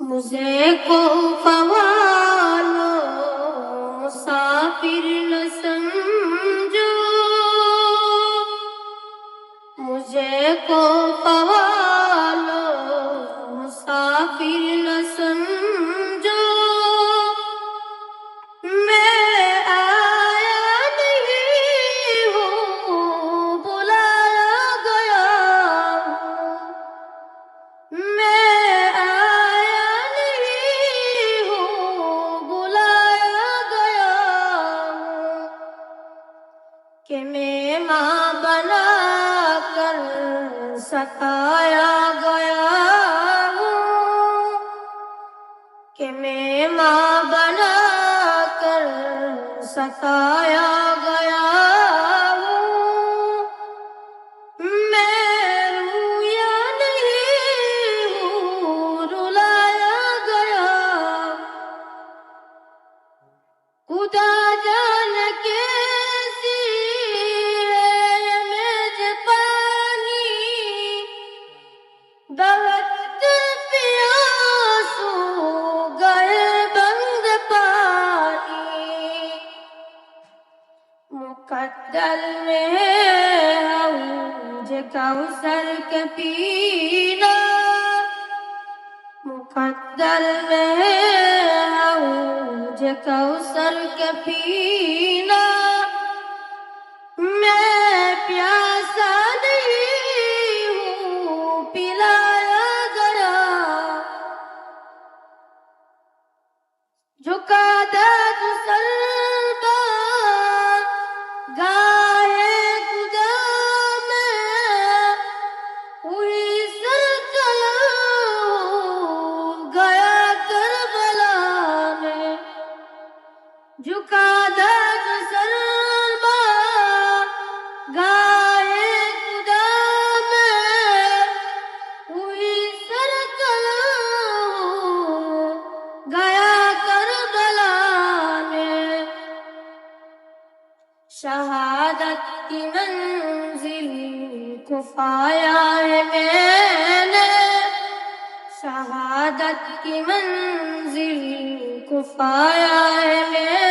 مجھے کو فوالو مسافر نہ سمجھو۔ مجھے کو فوالو مسافر نہ سمجھو۔ کہ میں ماں بنا کر ستایا گیا ہوں۔ کہ میں ماں بنا کر ستایا گیا ہوں۔ میں رویا نہیں ہوں، رلایا گیا۔ خدا جان مقدر میں ہے حوض کوثر کے پینا. مقدر میں ہے حوض کوثر کے پینا. میں پیاسا نہیں ہوں پلایا گیا جھکا دے جھکا دے تو گائے خدا میں ہوئی گیا کربلا میں۔ شہادت کی منزل کو پایا ہے میں نے۔ شہادت کی منزل کو پایا ہے میں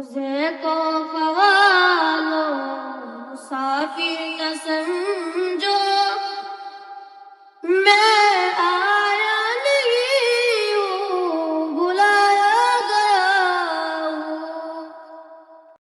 José